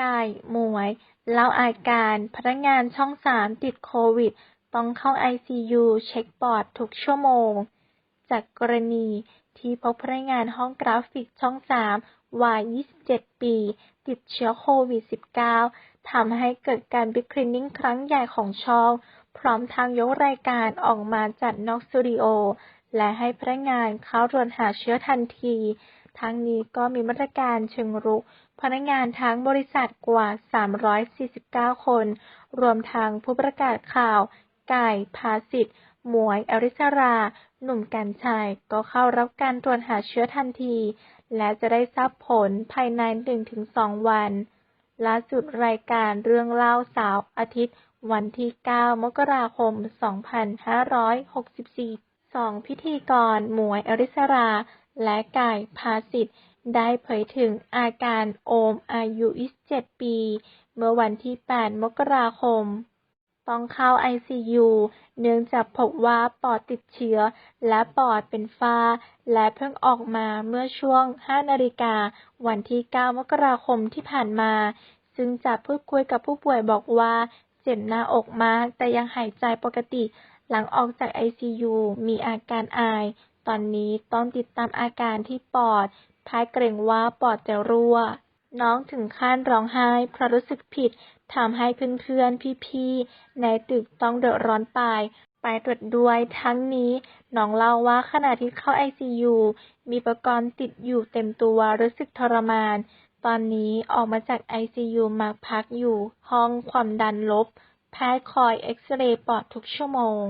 กาย หมวย เล่าอาการ พนักงานช่องสามติดโควิด ต้องเข้าไอซียูเช็คปอดทุกชั่วโมง จากกรณีที่พบพนักงานห้องกราฟิกช่องสามวัย 27 ปี ติดเชื้อโควิด -19 ทำให้เกิดการบิ๊กคลีนนิ่งครั้งใหญ่ของช่อง พร้อมทางยกรายการออกมาจัดนอกสตูดิโอ และให้พนักงานเข้าตรวจหาเชื้อทันที ทั้งนี้ก็มีมาตรการเชิงรุก พนักงานทั้งบริษัทกว่า 349 คน รวมทั้งผู้ประกาศข่าว ไก่ ภาสิทธิ์ หมวย อริสรา หนุ่มกรรชัย ก็เข้ารับการตรวจหาเชื้อทันที และจะได้ทราบผลภายใน 1-2 วัน ล่าสุดรายการเรื่องเล่าสาร์อาทิตย์ วันที่ 9 มกราคม 2564 สองพิธีกร หมวย อริสรา และไก่ ภาสิทธิ์ ได้เผยถึงอาการโอมอายุ 27 ปี เมื่อวันที่ 8 มกราคม ต้องเข้าไอซียูเนื่องจากพบว่าปอดติดเชื้อ และปอดเป็นฝ้า และเพิ่งออกมาเมื่อช่วง 5 นาฬิกา วันที่ 9 มกราคมที่ผ่านมา ซึ่งจากพูดคุยกับผู้ป่วยบอกว่า เจ็บหน้าอกมาก แต่ยังหายใจปกติ หลังออกจากไอซียูมีอาการไอ ตอนนี้ต้องติดตามอาการที่ปอดเพาะเกรงว่าปอดจะรั่ว น้องถึงขั้นร้องไห้เพราะรู้สึกผิดทำให้เพื่อนๆ พี่ๆ ในตึกต้องเดือดร้อนไป ไปตรวจด้วยทั้งนี้ น้องเล่าว่าขณะที่เข้าไอซียูมีอุปกรณ์ติดอยู่เต็มตัวรู้สึกทรมาน ตอนนี้ออกมาจากไอซียูมาพักอยู่ห้องความดันลบ แพทย์คอยเอ็กซเรย์ปอดทุกชั่วโมง